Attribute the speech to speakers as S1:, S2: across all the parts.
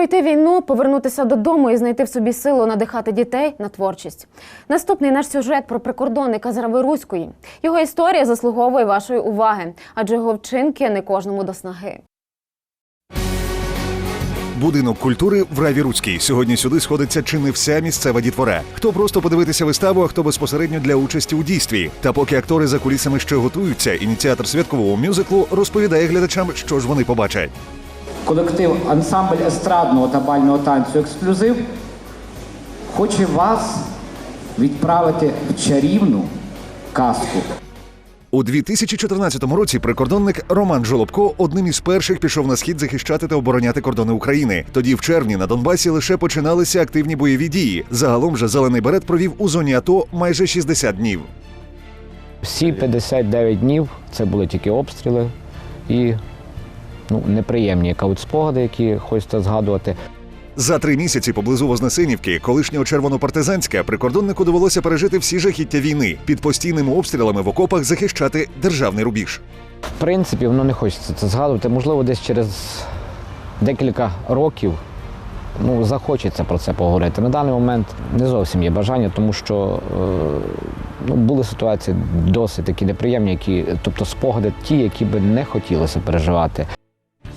S1: Пройти війну, повернутися додому і знайти в собі силу надихати дітей на творчість. Наступний наш сюжет про прикордонника з Рави-Руської. Його історія заслуговує вашої уваги, адже його вчинки не кожному до снаги.
S2: Будинок культури в Раві Руцькій. Сьогодні сюди сходиться чи не вся місцева дітвора. Хто просто подивитися виставу, а хто безпосередньо для участі у дійстві. Та поки актори за кулісами ще готуються, ініціатор святкового мюзиклу розповідає глядачам, що ж вони побачать.
S3: Колектив ансамбль естрадного та бального танцю Ексклюзив хоче вас відправити в чарівну казку.
S2: У 2014 році прикордонник Роман Жолобко одним із перших пішов на схід захищати та обороняти кордони України. Тоді в червні на Донбасі лише починалися активні бойові дії. Загалом же зелений берет провів у зоні АТО майже 60 днів.
S4: Всі 59 днів це були тільки обстріли і ну, неприємні спогади, які хочеться згадувати.
S2: За три місяці поблизу Вознесенівки, колишнього червонопартизанська, прикордоннику довелося пережити всі жахіття війни під постійними обстрілами в окопах захищати державний рубіж.
S4: В принципі, воно не хочеться це згадувати. Можливо, десь через декілька років ну, захочеться про це поговорити. На даний момент не зовсім є бажання, тому що е, ну, були ситуації досить такі неприємні, які, тобто спогади ті, які би не хотілося переживати.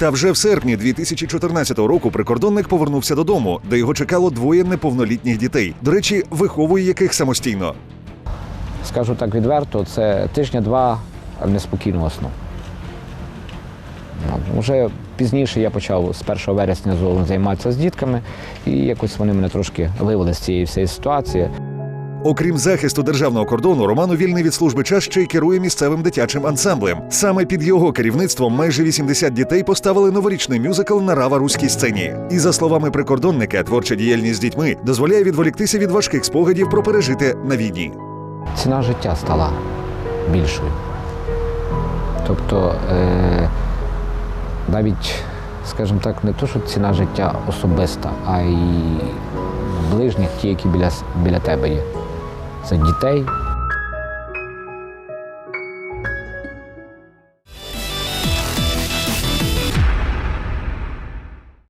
S2: Та вже в серпні 2014 року прикордонник повернувся додому, де його чекало двоє неповнолітніх дітей. До речі, виховує яких самостійно.
S4: Скажу так відверто, це тижня-два неспокійного сну. Ну, Вже пізніше я почав з 1 вересня займатися з дітками, і якось вони мене трошки вивели з цієї всієї ситуації.
S2: Окрім захисту державного кордону, Роман у вільний від служби час ще й керує місцевим дитячим ансамблем. Саме під його керівництвом майже 80 дітей поставили новорічний мюзикл на рава руській сцені. І за словами прикордонника, творча діяльність з дітьми дозволяє відволіктися від важких спогадів про пережите на війні.
S4: Ціна життя стала більшою. Тобто е, навіть, скажімо так, не то, що ціна життя особиста, а й ближніх, ті, які біля, біля тебе є. Це дітей,